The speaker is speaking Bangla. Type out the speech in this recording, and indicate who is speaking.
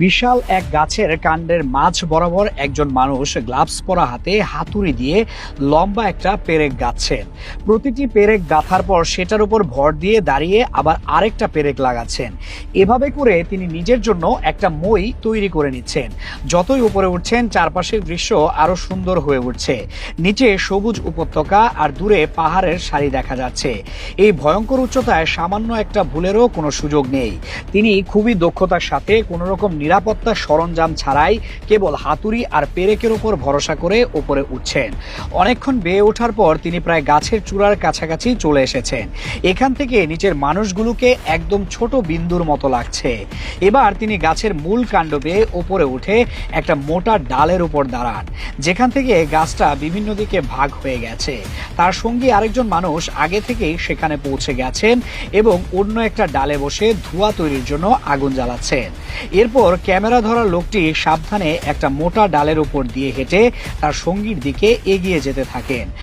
Speaker 1: বিশাল এক গাছের কাণ্ডের মাঝ বরাবর একজন মানুষ গ্লাভস পরা হাতে হাতুড়ি দিয়ে লম্বা একটা পেরেক গাচ্ছেন প্রতিটি পেরেক গাঁথার পর সেটার উপর ভর দিয়ে দাঁড়িয়ে আবার আরেকটা পেরেক লাগাচ্ছেন। এভাবে করে তিনি নিজের জন্য একটা মই তৈরি করে নিচ্ছেন। যতই উপরে উঠছেন, চারপাশের দৃশ্য আরও সুন্দর হয়ে উঠছে। নিচে সবুজ উপত্যকা আর দূরে পাহাড়ের সারি দেখা যাচ্ছে। এই ভয়ঙ্কর উচ্চতায় সামান্য একটা ভুলেরও কোনো সুযোগ নেই। তিনি খুবই দক্ষতার সাথে কোনো রকম নিরাপত্তা সরঞ্জাম ছাড়াই কেবল হাতুড়ি আর পেরেকের উপর ভরসা করে ওপরে উঠছেন। অনেকক্ষণ বেয়ে ওঠার পর তিনি প্রায় গাছের চূড়ার কাছাকাছি চলে এসেছেন। এখান থেকে নিচের মানুষগুলোকে একদম ছোট বিন্দুর মতো লাগছে। এবার তিনি গাছের মূল কাণ্ড বেয়ে ওপরে উঠে একটা মোটা ডালের উপর দাঁড়ান। যেখান থেকে গাছটা বিভিন্ন দিকে ভাগ হয়ে গেছে। তার সঙ্গী আরেকজন মানুষ আগে থেকেই সেখানে পৌঁছে গেছেন এবং অন্য একটা ডালে বসে ধোঁয়া তৈরির জন্য আগুন জ্বালাচ্ছেন। এরপর ক্যামেরা ধরা লোকটি সাবধানে একটা মোটা ডালের উপর দিয়ে হেঁটে তার সঙ্গীর দিকে এগিয়ে যেতে থাকেন।